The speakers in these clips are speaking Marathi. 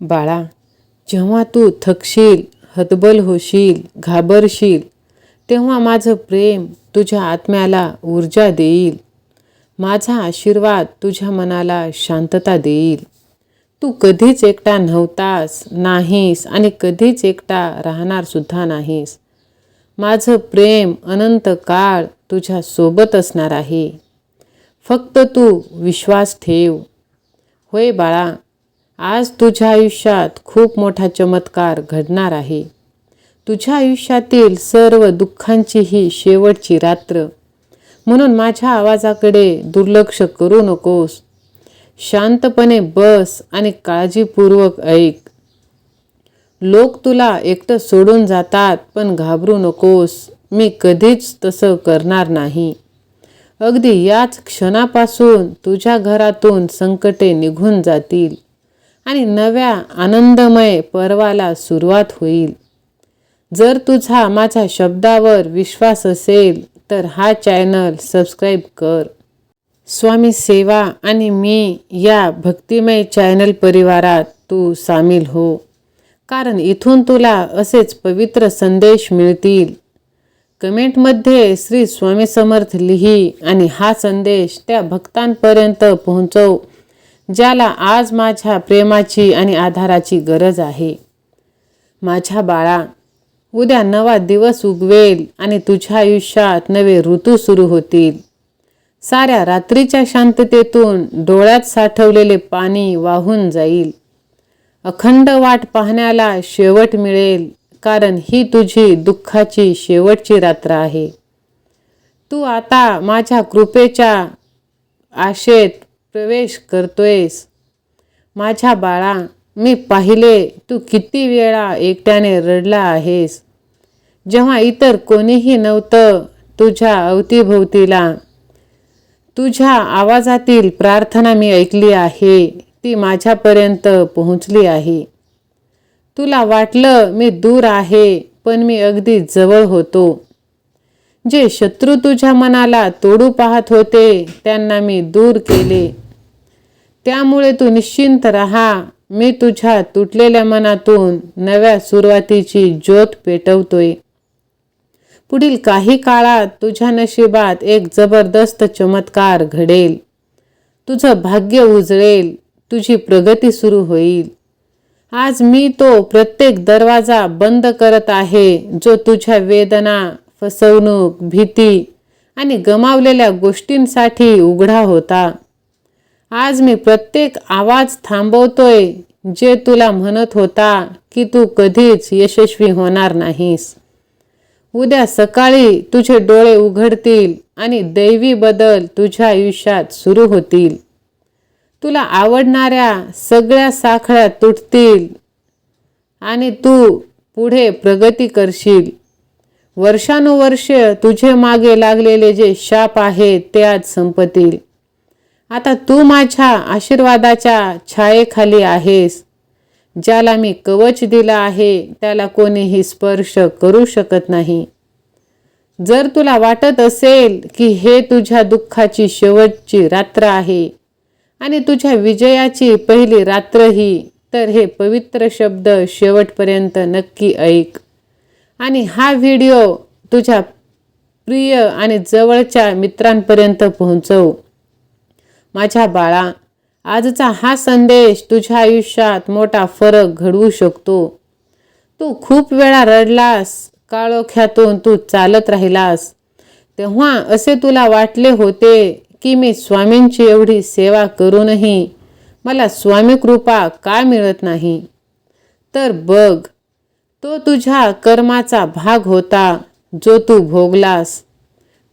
बाळा जेव्हा तू थकशील हतबल होशील घाबरशील तेव्हा माझं प्रेम तुझ्या आत्म्याला ऊर्जा देईल. माझा आशीर्वाद तुझ्या मनाला शांतता देईल. तू कधीच एकटा नव्हतास नाहीस आणि कधीच एकटा राहणार सुद्धा नाहीस. माझं प्रेम अनंत काळ तुझ्या सोबत असणार आहे. फक्त तू विश्वास ठेव. होय बाळा आज तुझ्या आयुष्यात खूप मोठा चमत्कार घडणार आहे. तुझ्या आयुष्यातील सर्व दुःखांची ही शेवटची रात्र. म्हणून माझ्या आवाजाकडे दुर्लक्ष करू नकोस. शांतपणे बस आणि काळजीपूर्वक ऐक. लोक तुला एकटं सोडून जातात पण घाबरू नकोस. मी कधीच तसं करणार नाही. अगदी याच क्षणापासून तुझ्या घरातून संकटे निघून जातील. आणि नव्या आनंदमय पर्वाला सुरुवात होईल. जर तुझा माझ्या शब्दावर विश्वास असेल तर हा चॅनल सबस्क्राईब कर. स्वामी सेवा आणि मी या भक्तिमय चॅनल परिवारात तू सामील हो. कारण इथून तुला असेच पवित्र संदेश मिळतील. कमेंटमध्ये श्री स्वामी समर्थ लिही आणि हा संदेश त्या भक्तांपर्यंत पोहोचव. ज्याला आज माझ्या प्रेमाची आणि आधाराची गरज आहे. माझ्या बाळा उद्या नवा दिवस उगवेल आणि तुझ्या आयुष्यात नवे ऋतू सुरू होतील. साऱ्या रात्रीच्या शांततेतून डोळ्यात साठवलेले पाणी वाहून जाईल. अखंड वाट पाहण्याला शेवट मिळेल कारण ही तुझी दुःखाची शेवटची रात्र आहे. तू आता माझ्या कृपेच्या आशेत प्रवेश करतोयस. माझ्या बाळा मी पाहिले तू किती वेळा एकट्याने रडला आहेस. जेव्हा इतर कोणीही नव्हतं तुझ्या अवतीभोवतीला तुझ्या आवाजातील प्रार्थना मी ऐकली आहे ती माझ्यापर्यंत पोहोचली आहे. तुला वाटलं मी दूर आहे पण मी अगदी जवळ होतो. जे शत्रू तुझ्या मनाला तोडू पाहत होते त्यांना मी दूर केले. त्यामुळे तू निश्चिंत राहा. मी तुझ्या तुटलेल्या मनातून नव्या सुरुवातीची ज्योत पेटवतोय. पुढील काही काळात तुझ्या नशिबात एक जबरदस्त चमत्कार घडेल. तुझं भाग्य उजळेल. तुझी प्रगती सुरू होईल. आज मी तो प्रत्येक दरवाजा बंद करत आहे जो तुझ्या वेदना फसवणूक भीती आणि गमावलेल्या गोष्टींसाठी उघडा होता. आज मी प्रत्येक आवाज थांबवतोय जे तुला म्हणत होता की तू कधीच यशस्वी होणार नाहीस. उद्या सकाळी तुझे डोळे उघडतील आणि दैवी बदल तुझ्या आयुष्यात सुरू होतील. तुला आवडणाऱ्या सगळ्या साखळ्या तुटतील आणि तू पुढे प्रगती करशील. वर्षानुवर्ष तुझे मागे लागलेले जे शाप आहेत ते आज संपतील. आता तू माझ्या आशीर्वादाच्या छायेखाली आहेस. ज्याला मी कवच दिला आहे त्याला कोणीही स्पर्श करू शकत नाही. जर तुला वाटत असेल की हे तुझ्या दुःखाची शेवटची रात्र आहे आणि तुझ्या विजयाची पहिली रात्रही तर हे पवित्र शब्द शेवटपर्यंत नक्की ऐक. आणि हा व्हिडिओ तुझ्या प्रिय आणि जवळच्या मित्रांपर्यंत पोहोचव. माझ्या बाळा आजचा हा संदेश तुझ्या आयुष्यात मोठा फरक घडवू शकतो. तू खूप वेळा रडलास काळोख्यातून तू चालत राहिलास. तेव्हा असे तुला वाटले होते की मी स्वामींची एवढी सेवा करूनही मला स्वामी कृपा का मिळत नाही? तर बघ तो तुझ्या कर्माचा भाग होता जो तू भोगलास.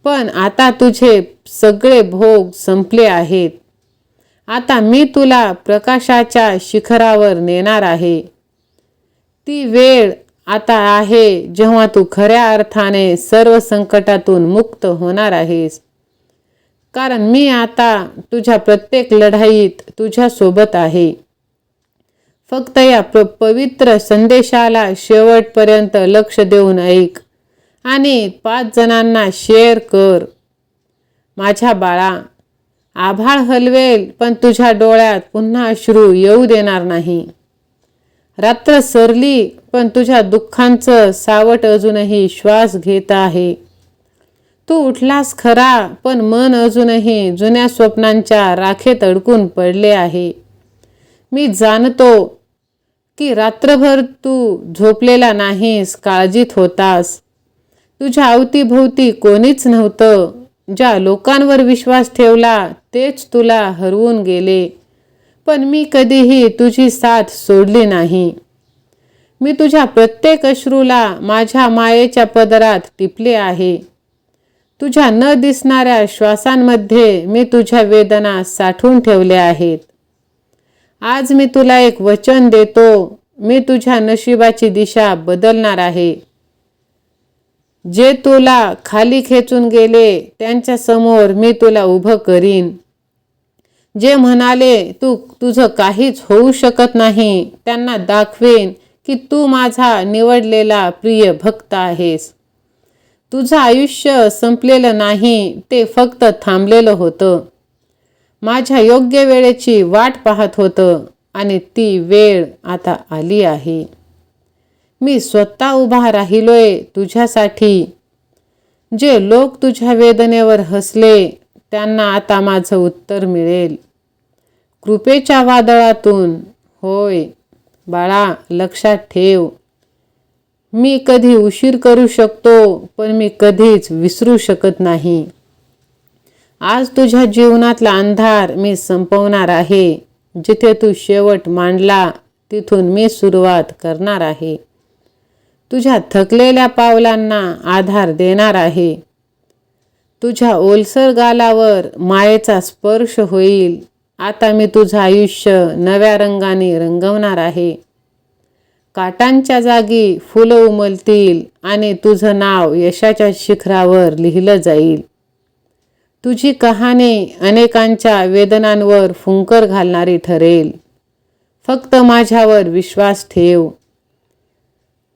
पण आता तुझे सगळे भोग संपले आहेत. आता मी तुला प्रकाशाच्या शिखरावर नेणार आहे. ती वेळ आता आहे जेव्हा तू खऱ्या अर्थाने सर्व संकटातून मुक्त होणार आहेस. कारण मी आता तुझ्या प्रत्येक लढाईत तुझ्यासोबत आहे. फक्त या प पवित्र संदेशाला शेवटपर्यंत लक्ष देऊन ऐक. आणि पाच जणांना शेअर कर. माझ्या बाळा आभाळ हलवेल पण तुझ्या डोळ्यात पुन्हा अश्रू येऊ देणार नाही. रात्र सरली पण तुझ्या दुःखांचं सावट अजूनही श्वास घेत आहे. तू उठलास खरा पण मन अजूनही जुन्या स्वप्नांच्या राखेत अडकून पडले आहे. मी जाणतो की रात्रभर तू झोपलेला नाहीस काळजीत होतास. तुझ्या अवतीभोवती कोणीच नव्हतं. ज्या लोकांवर विश्वास ठेवला तेच तुला हरवून गेले. पण मी कधीही तुझी साथ सोडली नाही. मी तुझ्या प्रत्येक अश्रूला माझ्या मायेच्या पदरात टिपले आहे. तुझ्या न दिसणाऱ्या श्वासांमध्ये मी तुझ्या वेदना साठवून ठेवल्या आहेत. आज मी तुला एक वचन देतो. मी तुझ्या नशिबाची दिशा बदलणार आहे. जे तुला खाली खेचून गेले त्यांच्यासमोर मी तुला उभं करीन. जे म्हणाले तू तुझं काहीच होऊ शकत नाही त्यांना दाखवेन की तू माझा निवडलेला प्रिय भक्त आहेस. तुझं आयुष्य संपलेलं नाही ते फक्त थांबलेलं होतं. माझ्या योग्य वेळेची वाट पाहत होतं आणि ती वेळ आता आली आहे. मी स्वतः उभा राहिलोय तुझ्यासाठी. जे लोक तुझ्या वेदनेवर हसले त्यांना आता माझं उत्तर मिळेल. कृपेच्या वादळातून होय बाळा लक्षात ठेव. मी कधी उशीर करू शकतो पण मी कधीच विसरू शकत नाही. आज तुझ्या जीवनातला अंधार मी संपवणार आहे. जिथे तू शेवट मांडला तिथून मी सुरुवात करणार आहे. तुझ्या थकलेल्या पावलांना आधार देणार आहे. तुझ्या ओलसर गालावर मायेचा स्पर्श होईल. आता मी तुझं आयुष्य नव्या रंगाने रंगवणार आहे. काटांच्या जागी फुलं उमलतील आणि तुझं नाव यशाच्या शिखरावर लिहिलं जाईल. तुझी कहाणी अनेकांच्या वेदनांवर फुंकर घालणारी ठरेल. फक्त माझ्यावर विश्वास ठेव.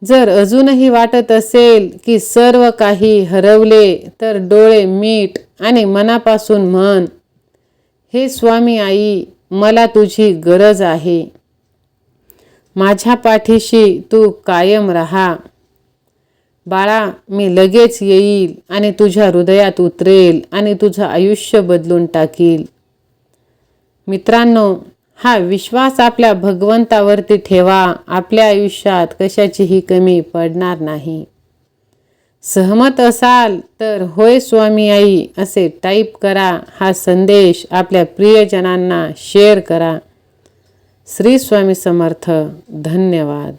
जर अजूनही वाटत असेल की सर्व काही हरवले तर डोळे मीठ आणि मनापासून म्हण हे स्वामी आई मला तुझी गरज आहे. माझ्या पाठीशी तू कायम राहा. बाळा मी लगेच येईल आणि तुझ्या हृदयात उतरेल आणि तुझं आयुष्य बदलून टाकील. मित्रांनो हा विश्वास आपल्या भगवंतावरती ठेवा. आपल्या आयुष्यात कशाचीही कमी पडणार नाही. सहमत असाल तर होय स्वामी आई असे टाईप करा. हा संदेश आपल्या प्रियजनांना शेअर करा. श्री स्वामी समर्थ. धन्यवाद.